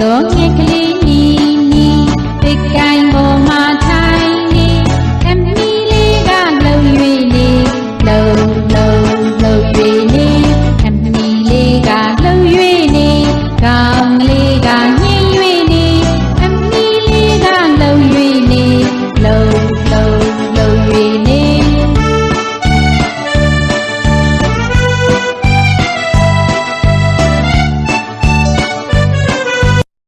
သောငယ်ကလေး